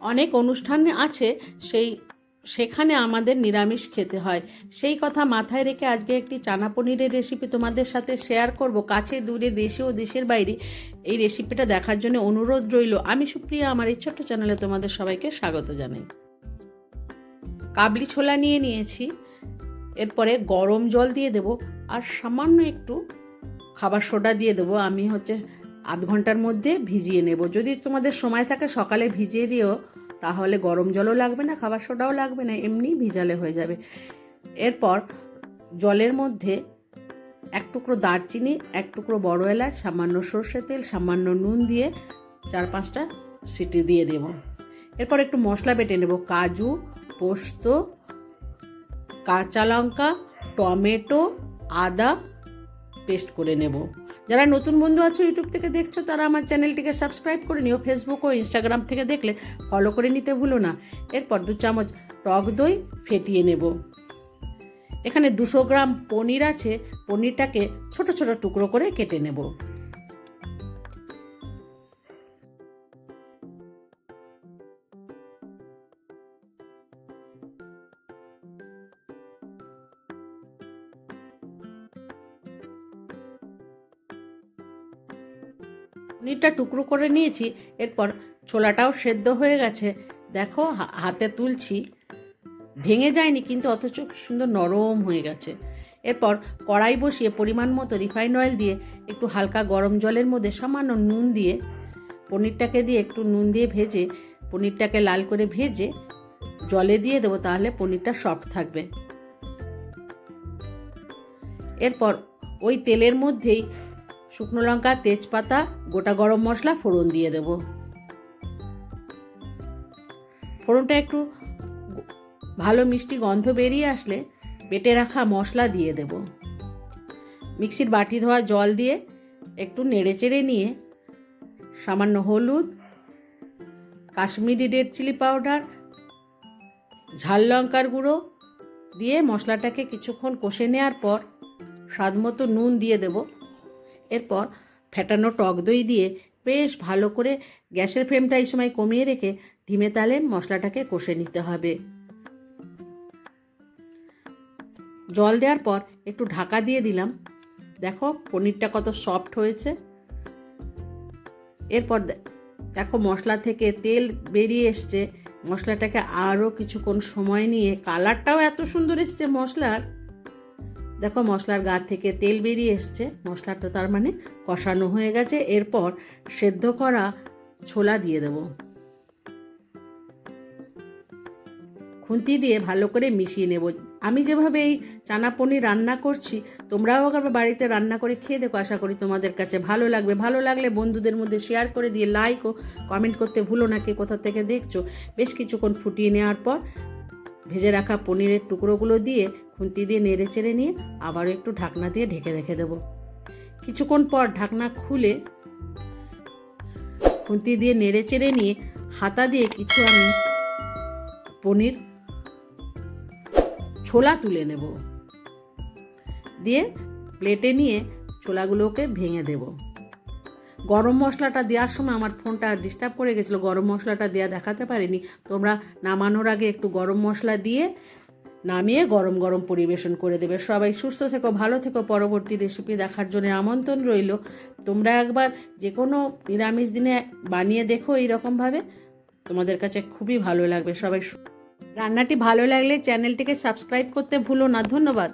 অনেক অনুষ্ঠান আছে, সেই, সেখানে আমাদের নিরামিষ খেতে হয়। সেই কথা মাথায় রেখে আজকে একটি চানা পনিরের রেসিপি তোমাদের সাথে শেয়ার করব। কাছে, দূরে, দেশে ও দেশের বাইরে। এই রেসিপিটা দেখার জন্য অনুরোধ রইল। আমি সুপ্রিয়া, আমার এই ছোট্ট চ্যানেলে তোমাদের সবাইকে স্বাগত জানাই। কাবলি ছোলা নিয়ে নিয়েছি। এরপরে গরম জল দিয়ে দেব। আর সামান্য একটু খাবার সোডা দিয়ে দেবো। আমি হচ্ছে আধ ঘণ্টার মধ্যে ভিজিয়ে নেব। যদি তোমাদের সময় থাকে সকালে ভিজিয়ে দিও, তাহলে গরম জলও লাগবে না, খাবার সোডাও লাগবে না এমনি ভিজালে হয়ে যাবে। এরপর জলের মধ্যে এক টুকরো দারচিনি, এক টুকরো বড় এলাচ, সামান্য সর্ষে তেল, সামান্য নুন দিয়ে চার পাঁচটা সিটি দিয়ে দেব। এরপর একটু মশলা বেটে নেব। কাজু, পোস্ত, কাঁচা লঙ্কা, টমেটো, আদা পেস্ট করে নেব। যারা নতুন বন্ধু আছো ইউটিউব থেকে দেখছ, তারা আমার চ্যানেলটিকে সাবস্ক্রাইব করে নিও। ফেসবুক ও ইনস্টাগ্রাম থেকে দেখলে ফলো করে নিতে ভুলো না। এরপর দু চামচ টক দই ফেটিয়ে নেব। এখানে দুশো গ্রাম পনির আছে। পনিরটাকে ছোট ছোট টুকরো করে কেটে নেব। পনিরটা টুকরো করে নিয়েছি, এরপর ছোলাটাও সেদ্ধ হয়ে গেছে। দেখো হাতে তুলছি। ভেঙে যায়নি, কিন্তু অথচ সুন্দর নরম হয়ে গেছে। এরপর কড়াই বসিয়ে পরিমাণ মতো রিফাইন অয়েল দিয়ে একটু হালকা গরম জলের মধ্যে সামান্য নুন দিয়ে, পনিরটাকে দিয়ে একটু নুন দিয়ে ভেজে, পনিরটাকে লাল করে ভেজে জলে দিয়ে দেবো, তাহলে পনিরটা সফট থাকবে। এরপর ওই তেলের মধ্যেই শুকনো লঙ্কা, তেজপাতা, গোটা গরম মশলা, ফোড়ন দিয়ে দেব। ফোড়নটা একটু ভালো মিষ্টি গন্ধ বেরিয়ে আসলে বেটে রাখা মশলা দিয়ে দেব। মিক্সির বাটি ধোয়া জল দিয়ে একটু নেড়ে চেড়ে নিয়ে সামান্য হলুদ, কাশ্মীরি রেড চিলি পাউডার, ঝাল লঙ্কার গুঁড়ো দিয়ে মশলাটাকে কিছুক্ষণ কষে নেওয়ার পর স্বাদ মতো নুন দিয়ে দেবো। এরপর ফেটানো টক দই দিয়ে বেশ ভালো করে গ্যাসের ফ্লেমটা এই সময় কমিয়ে রেখে ধিমে তালে মশলাটাকে কষে নিতে হবে। জল দেওয়ার পর একটু ঢাকা দিয়ে দিলাম। দেখো পনিরটা কত সফট হয়েছে। এরপর দেখো মশলা থেকে তেল বেরিয়ে এসছে। মশলাটাকে আরও কিছুক্ষণ সময় নিয়ে, কালারটাও এত সুন্দর এসছে মশলার। দেখো মশলার গা থেকে তেল বেরিয়ে এসছে। মশলাটা তার মানে কষানো হয়ে গেছে। এরপর সেদ্ধ করা ছোলা দিয়ে দেব। খুন্তি দিয়ে ভালো করে মিশিয়ে নেব। আমি যেভাবে এই চানা পনির রান্না করছি, তোমরাও আবার বাড়িতে রান্না করে খেয়ে দেখো। আশা করি তোমাদের কাছে ভালো লাগবে। ভালো লাগলে বন্ধুদের মধ্যে শেয়ার করে দিয়ে লাইক ও কমেন্ট করতে ভুলো না কে কোথা থেকে দেখছ। বেশ কিছুক্ষণ ফুটিয়ে নেওয়ার পর ভেজে রাখা পনিরের টুকরোগুলো দিয়ে খুন্তি দিয়ে নেড়ে চেড়ে নিয়ে আবারও একটু ঢাকনা দিয়ে ঢেকে রেখে দেবো। কিছুক্ষণ পর ঢাকনা খুলে খুন্তি দিয়ে নেড়ে চেড়ে নিয়ে হাতা দিয়ে কিছু আমি পনির ছোলা তুলে নেব। দিয়ে প্লেটে নিয়ে ছোলাগুলোকে ভেঙে দেব। গরম মশলাটা দেওয়ার সময় আমার ফোনটা ডিস্টার্ব করে গেছিল। গরম মশলাটা দেওয়া দেখাতে পারিনি। তোমরা নামানোর আগে একটু গরম মশলা দিয়ে নামিয়ে গরম গরম পরিবেশন করে দেবে। সবাই সুস্থ থেকো, ভালো থেকো। পরবর্তী রেসিপি দেখার জন্য আমন্ত্রণ রইল। তোমরা একবার যে কোনো নিরামিষ দিনে বানিয়ে দেখো এইরকমভাবে তোমাদের কাছে খুবই ভালো লাগবে। সবাই রান্নাটি ভালো লাগলে চ্যানেলটিকে সাবস্ক্রাইব করতে ভুলো না। ধন্যবাদ।